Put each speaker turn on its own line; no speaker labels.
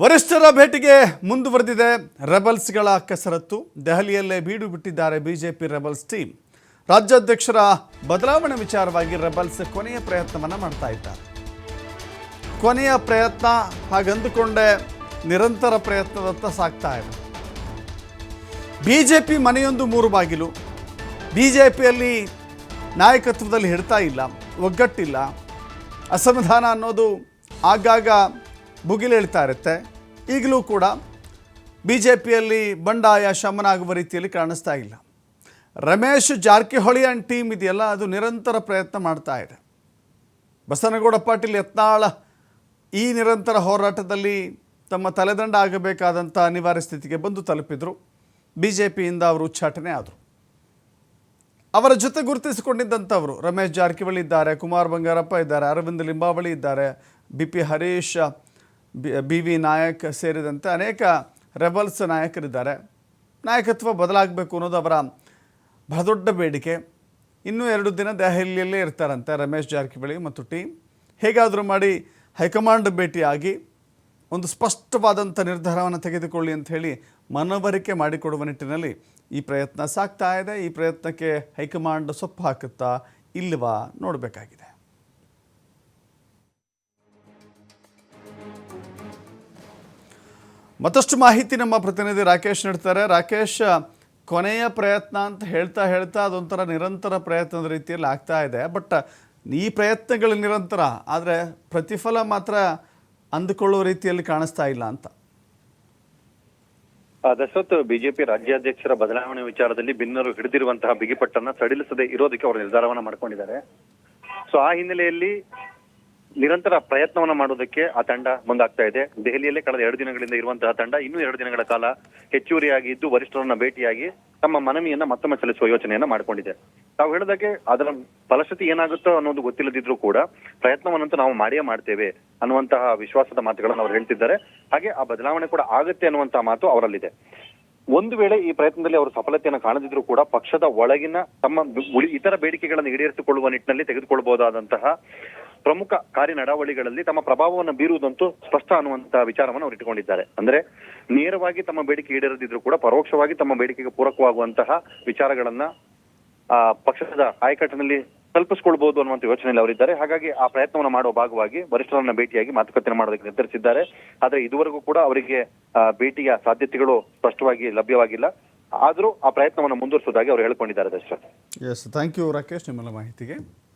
ವರಿಷ್ಠರ ಭೇಟಿಗೆ ಮುಂದುವರೆದಿದೆ ರೆಬಲ್ಸ್ಗಳ ಕಸರತ್ತು. ದೆಹಲಿಯಲ್ಲೇ ಬೀಡು ಬಿಟ್ಟಿದ್ದಾರೆ ಬಿಜೆಪಿ ರೆಬಲ್ಸ್ ಟೀಮ್. ರಾಜ್ಯಾಧ್ಯಕ್ಷರ ಬದಲಾವಣೆ ವಿಚಾರವಾಗಿ ರೆಬಲ್ಸ್ ಕೊನೆಯ ಪ್ರಯತ್ನವನ್ನು ಮಾಡ್ತಾ ಇದ್ದಾರೆ. ಕೊನೆಯ ಪ್ರಯತ್ನ ಹಾಗಂದುಕೊಂಡೇ ನಿರಂತರ ಪ್ರಯತ್ನದತ್ತ ಸಾಗ್ತಾ ಇದೆ. ಬಿಜೆಪಿ ಮನೆಯೊಂದು ಮೂರು ಬಾಗಿಲು. ಬಿಜೆಪಿಯಲ್ಲಿ ನಾಯಕತ್ವದಲ್ಲಿ ಹಿಡ್ತಾ ಇಲ್ಲ, ಒಗ್ಗಟ್ಟಿಲ್ಲ. ಅಸಮಾಧಾನ ಅನ್ನೋದು ಆಗಾಗ ಭುಗಿಲೇಳ್ತಾ ಇರುತ್ತೆ. ಈಗಲೂ ಕೂಡ ಬಿ ಜೆ ಪಿಯಲ್ಲಿ ಬಂಡಾಯ ಶಮನ ಆಗುವ ರೀತಿಯಲ್ಲಿ ಕಾಣಿಸ್ತಾ ಇಲ್ಲ. ರಮೇಶ್ ಜಾರಕಿಹೊಳಿ ಆ್ಯಂಡ್ ಟೀಮ್ ಇದೆಯಲ್ಲ, ಅದು ನಿರಂತರ ಪ್ರಯತ್ನ ಮಾಡ್ತಾ ಇದೆ. ಬಸನಗೌಡ ಪಾಟೀಲ್ ಯತ್ನಾಳ ಈ ನಿರಂತರ ಹೋರಾಟದಲ್ಲಿ ತಮ್ಮ ತಲೆದಂಡ ಆಗಬೇಕಾದಂಥ ಅನಿವಾರ್ಯ ಸ್ಥಿತಿಗೆ ಬಂದು ತಲುಪಿದರು. ಬಿ ಜೆ ಪಿಯಿಂದ ಅವರು ಉಚ್ಚಾಟನೆ ಆದರು. ಅವರ ಜೊತೆ ಗುರುತಿಸಿಕೊಂಡಿದ್ದಂಥವರು ರಮೇಶ್ ಜಾರಕಿಹೊಳಿ ಇದ್ದಾರೆ, ಕುಮಾರ್ ಬಂಗಾರಪ್ಪ ಇದ್ದಾರೆ, ಅರವಿಂದ್ ಲಿಂಬಾವಳಿ ಇದ್ದಾರೆ, B P Harish B V Nayak ಸೇರಿದಂತೆ ಅನೇಕ ರೆಬಲ್ಸ್ ನಾಯಕರಿದ್ದಾರೆ. ನಾಯಕತ್ವ ಬದಲಾಗಬೇಕು ಅನ್ನೋದು ಅವರ ಬಹಳ ದೊಡ್ಡ ಬೇಡಿಕೆ. ಇನ್ನೂ ಎರಡು ದಿನ ದೆಹಲಿಯಲ್ಲೇ ಇರ್ತಾರಂತೆ ರಮೇಶ್ ಜಾರಕಿಹೊಳಿ ಮತ್ತು ಟೀಮ್. ಹೇಗಾದರೂ ಮಾಡಿ ಹೈಕಮಾಂಡ್ ಭೇಟಿಯಾಗಿ ಒಂದು ಸ್ಪಷ್ಟವಾದಂಥ ನಿರ್ಧಾರವನ್ನು ತೆಗೆದುಕೊಳ್ಳಿ ಅಂತ ಹೇಳಿ ಮನವರಿಕೆ ಮಾಡಿಕೊಡುವ ನಿಟ್ಟಿನಲ್ಲಿ ಈ ಪ್ರಯತ್ನ ಸಾಗ್ತಾ ಇದೆ. ಈ ಪ್ರಯತ್ನಕ್ಕೆ ಹೈಕಮಾಂಡ್ ಸೊಪ್ಪು ಹಾಕುತ್ತಾ ಇಲ್ಲವಾ ನೋಡಬೇಕಾಗಿದೆ. ಮತ್ತಷ್ಟು ಮಾಹಿತಿ ನಮ್ಮ ಪ್ರತಿನಿಧಿ ರಾಕೇಶ್ ನೀಡ್ತಾರೆ. ರಾಕೇಶ್, ಕೊನೆಯ ಪ್ರಯತ್ನ ಅಂತ ಹೇಳ್ತಾ ಹೇಳ್ತಾ ಅದೊಂಥರ ನಿರಂತರ ಪ್ರಯತ್ನದ ರೀತಿಯಲ್ಲಿ ಆಗ್ತಾ ಇದೆ. ಬಟ್ ಈ ಪ್ರಯತ್ನಗಳು ನಿರಂತರ, ಆದರೆ ಪ್ರತಿಫಲ ಮಾತ್ರ ಅಂದುಕೊಳ್ಳುವ ರೀತಿಯಲ್ಲಿ ಕಾಣಿಸ್ತಾ ಇಲ್ಲ ಅಂತ.
ದಶರಥ್, ಬಿಜೆಪಿ ರಾಜ್ಯಾಧ್ಯಕ್ಷರ ಬದಲಾವಣೆ ವಿಚಾರದಲ್ಲಿ ಭಿನ್ನರು ಹಿಡಿದಿರುವಂತಹ ಬಿಗಿಪಟ್ಟನ್ನ ಸಡಿಲಿಸದೆ ಇರೋದಕ್ಕೆ ಅವರು ನಿರ್ಧಾರವನ್ನ ಮಾಡ್ಕೊಂಡಿದ್ದಾರೆ. ಸೊ ಆ ಹಿನ್ನೆಲೆಯಲ್ಲಿ ನಿರಂತರ ಪ್ರಯತ್ನವನ್ನ ಮಾಡೋದಕ್ಕೆ ಆ ತಂಡ ಮುಂದಾಗ್ತಾ ಇದೆ. ದೆಹಲಿಯಲ್ಲೇ ಕಳೆದ ಎರಡು ದಿನಗಳಿಂದ ಇರುವಂತಹ ತಂಡ ಇನ್ನೂ ಎರಡು ದಿನಗಳ ಕಾಲ ಹೆಚ್ಚುವರಿಯಾಗಿ ಇದ್ದು ವರಿಷ್ಠರನ್ನ ಭೇಟಿಯಾಗಿ ತಮ್ಮ ಮನವಿಯನ್ನ ಮತ್ತೊಮ್ಮೆ ಸಲ್ಲಿಸುವ ಯೋಚನೆಯನ್ನ ಮಾಡಿಕೊಂಡಿದೆ. ತಾವು ಹೇಳಿದಾಗೆ ಅದರ ಫಲಶ್ರುತಿ ಏನಾಗುತ್ತೋ ಅನ್ನೋದು ಗೊತ್ತಿಲ್ಲದಿದ್ರೂ ಕೂಡ ಪ್ರಯತ್ನವನ್ನಂತೂ ನಾವು ಮಾಡಿಯೇ ಮಾಡ್ತೇವೆ ಅನ್ನುವಂತಹ ವಿಶ್ವಾಸದ ಮಾತುಗಳನ್ನು ಅವರು ಹೇಳ್ತಿದ್ದಾರೆ. ಹಾಗೆ ಆ ಬದಲಾವಣೆ ಕೂಡ ಆಗುತ್ತೆ ಅನ್ನುವಂತಹ ಮಾತು ಅವರಲ್ಲಿದೆ. ಒಂದು ವೇಳೆ ಈ ಪ್ರಯತ್ನದಲ್ಲಿ ಅವರು ಸಫಲತೆಯನ್ನು ಕಾಣದಿದ್ರು ಕೂಡ ಪಕ್ಷದ ಒಳಗಿನ ತಮ್ಮ ಇತರ ಬೇಡಿಕೆಗಳನ್ನು ಈಡೇರಿಸಿಕೊಳ್ಳುವ ನಿಟ್ಟಿನಲ್ಲಿ ತೆಗೆದುಕೊಳ್ಳಬಹುದಾದಂತಹ ಪ್ರಮುಖ ಕಾರ್ಯ ನಡಾವಳಿಗಳಲ್ಲಿ ತಮ್ಮ ಪ್ರಭಾವವನ್ನು ಬೀರುವುದಂತೂ ಸ್ಪಷ್ಟ ಅನ್ನುವಂತಹ ವಿಚಾರವನ್ನು ಅವರು ಇಟ್ಟುಕೊಂಡಿದ್ದಾರೆ. ಅಂದ್ರೆ ನೇರವಾಗಿ ತಮ್ಮ ಬೇಡಿಕೆ ಈಡೇರದಿದ್ರು ಕೂಡ ಪರೋಕ್ಷವಾಗಿ ತಮ್ಮ ಬೇಡಿಕೆಗೆ ಪೂರಕವಾಗುವಂತಹ ವಿಚಾರಗಳನ್ನ, ಆ, ಪಕ್ಷದ ಆಯಕಟ್ಟಿನಲ್ಲಿ ತಲುಪಿಸ್ಕೊಳ್ಬಹುದು ಅನ್ನುವಂತ ಯೋಚನೆಯಲ್ಲಿ ಅವರಿದ್ದಾರೆ. ಹಾಗಾಗಿ ಆ ಪ್ರಯತ್ನವನ್ನು ಮಾಡುವ ಭಾಗವಾಗಿ ವರಿಷ್ಠರನ್ನ ಭೇಟಿಯಾಗಿ ಮಾತುಕತೆ ಮಾಡೋದಕ್ಕೆ ನಿರ್ಧರಿಸಿದ್ದಾರೆ. ಆದ್ರೆ ಇದುವರೆಗೂ ಕೂಡ ಅವರಿಗೆ ಭೇಟಿಯ ಸಾಧ್ಯತೆಗಳು ಸ್ಪಷ್ಟವಾಗಿ ಲಭ್ಯವಾಗಿಲ್ಲ. ಆದರೂ ಆ ಪ್ರಯತ್ನವನ್ನು ಮುಂದುವರಿಸುವುದಾಗಿ ಅವರು ಹೇಳಿಕೊಂಡಿದ್ದಾರೆ Darshan
S thank you Rakesh ನಿಮ್ಮೆಲ್ಲ ಮಾಹಿತಿಗೆ.